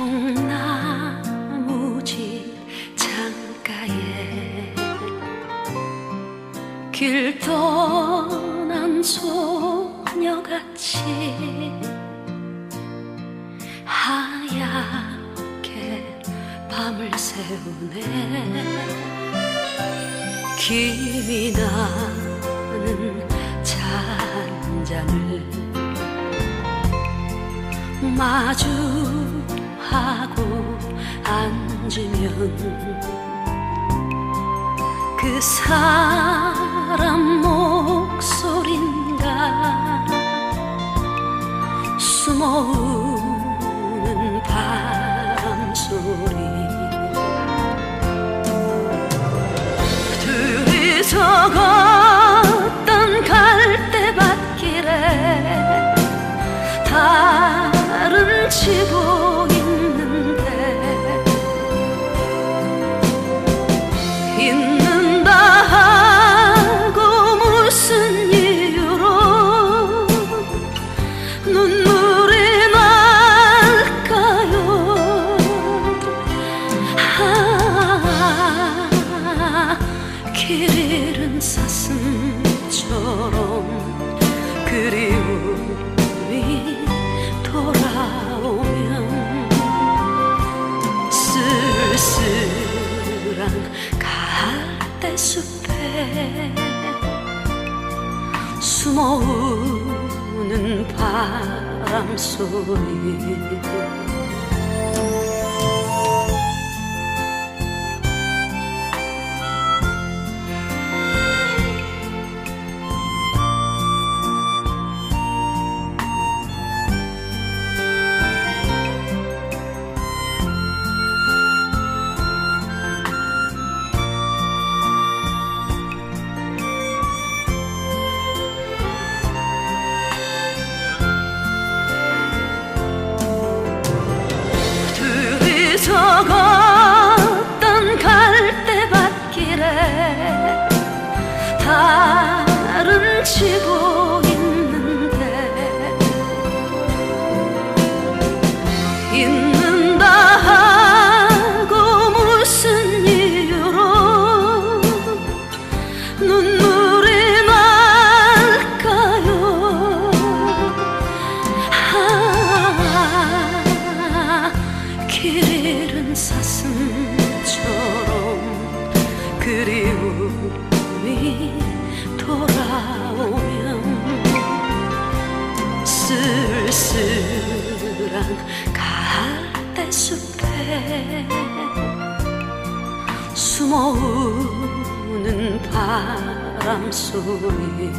통나무집 창가에 길 떠난 소녀같이 하얗게 밤을 새우네. 김이 나는 잔잔을 마주 앉으면 그 사람 목소린가? 숨어오는 바람 소리. 둘이서 걷던 갈대밭길에 다른 있 눈물이 날까요? 아, 길 잃은 사슴처럼 그리움이 돌아오면 쓸쓸한 갈대숲에 숨어 오는 바람 소리 그리움이 돌아오면 쓸쓸한 갈대숲에 숨어오는 바람 소리